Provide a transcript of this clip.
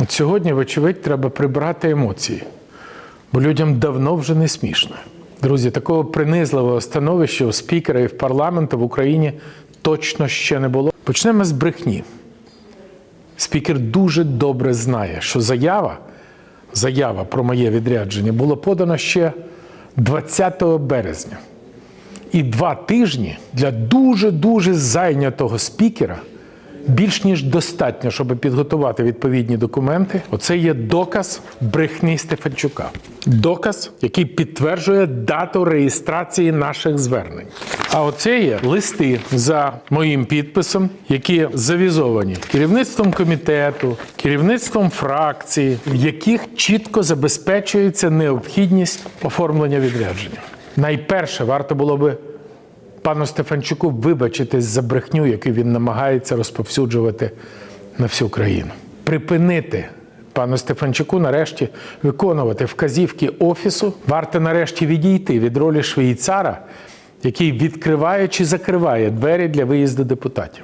От сьогодні, вочевидь, треба прибрати емоції, бо людям давно вже не смішно. Друзі, такого принизливого становища у спікера і в парламенту в Україні точно ще не було. Почнемо з брехні. Спікер дуже добре знає, що заява, заява про моє відрядження було подано ще 20 березня. І два тижні для дуже-дуже зайнятого спікера більш ніж достатньо, щоб підготувати відповідні документи. Оце є доказ брехні Стефанчука. Доказ, який підтверджує дату реєстрації наших звернень. А оце є листи за моїм підписом, які завізовані керівництвом комітету, керівництвом фракції, в яких чітко забезпечується необхідність оформлення відрядження. Найперше варто було би пану Стефанчуку вибачитись за брехню, яку він намагається розповсюджувати на всю країну. Припинити пану Стефанчуку нарешті виконувати вказівки офісу. Варто нарешті відійти від ролі швейцара, який відкриває чи закриває двері для виїзду депутатів.